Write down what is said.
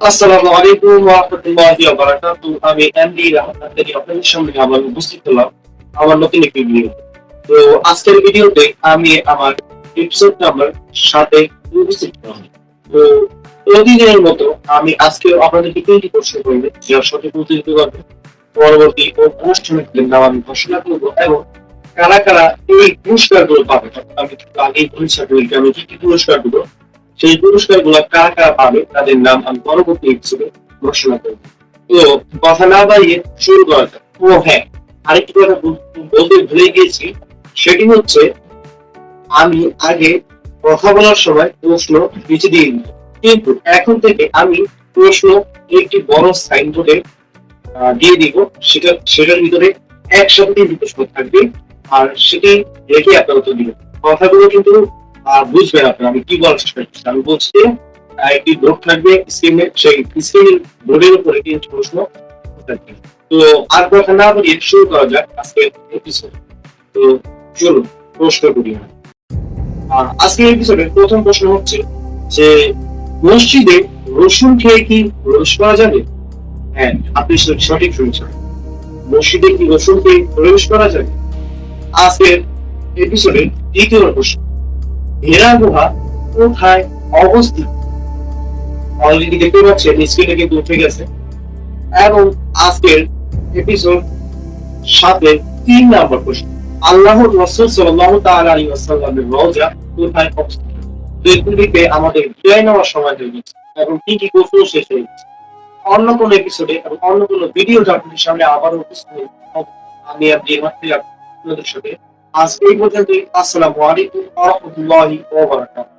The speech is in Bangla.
আসসালামু আলাইকুম ওয়া রাহমাতুল্লাহি ওয়া আমি এমডি আপনাদের সামনে আবার উপস্থিত হলাম আমার নতুন একটি ভিডিও তো। আজকের ভিডিওতে আমি আমার এপিসোড নাম্বার সাথে উপস্থিত হলাম। তো প্রতিদিনের মতো আমি আজকে আপনাদেরকে তৈরি প্রশ্ন করবে যা সঠিক উত্তর দিতে পারবে। পরবর্তী ও অনুষ্ঠানের নাম আমি ঘোষণা করব এবং কারা কারা এই পুরস্কারগুলো পাবে আমি আগেই পরীক্ষা আমি কি কি পুরস্কার সেই পুরস্কারগুলা কারা কারা পাবে, তাদের নাম আমি পরবর্তী এপিসোডে ঘোষণা করব। তো কথা না বাড়িয়ে শুরু করা যাক। ও হ্যাঁ আরেকটি কথা বলতে ভুলে গিয়েছি, সেটি হচ্ছে আমি আগে কথা বলার সময় প্রশ্ন নিচে দিয়ে দিই কিন্তু এখন থেকে আমি প্রশ্ন একটি বড় সাইনবোর্ডে দিয়ে দিব। সেটা, সেটার ভিতরে একসাথে প্রশ্ন থাকবে। আর সেটি রেখে আপনারা উত্তর দিবেন। কথাগুলো কিন্তু বুঝবেন আপনারা আমি কি বলার চেষ্টা করছি? আমি বলছি একটি বোর্ড থাকবে স্ক্রিনে সেই স্ক্রিনের বোর্ডের উপরে তিনটি প্রশ্ন থাকবে। তো আর কথা না বলিয়ে শুরু করা যাক আজকে এপিসোড তো চলুন, প্রশ্ন করি। আর আজকের এপিসোডের প্রথম প্রশ্ন হচ্ছে যে, মসজিদে রসুন খেয়ে কি প্রবেশ করা যাবে? হ্যাঁ আপনি সঠিক শুনছেন। মসজিদে কি রসুন খেয়ে প্রবেশ করা যাবে? আজকের এপিসোডের দ্বিতীয় প্রশ্ন। হেরা গুহা কোথায় অবস্থিত? অলরেডি দেখতে পাচ্ছেন স্ক্রিনে কিন্তু উঠে গেছে। এবং আজকের এপিসোড সাথে তিন নম্বর প্রশ্ন। আল্লাহর রসুল সাল্লাল্লাহু তাআলা আলাইহি ওয়াসাল্লামের কোথায় অবস্থিত? আমাদের নেওয়ার সময় হয়ে গেছে এবং কি কি প্রশ্ন শেষ হয়ে গেছে অন্য কোনো এপিসোডে এবং অন্য কোনো ভিডিও আপনাদের সামনে আবারও উপস্থিত আমি আপনি আপনাদের সাথে আজ এই পর্যন্ত আসসালামু আলাইকুম ওয়া রাহমাতুল্লাহি ওয়া বারাকাতুহু।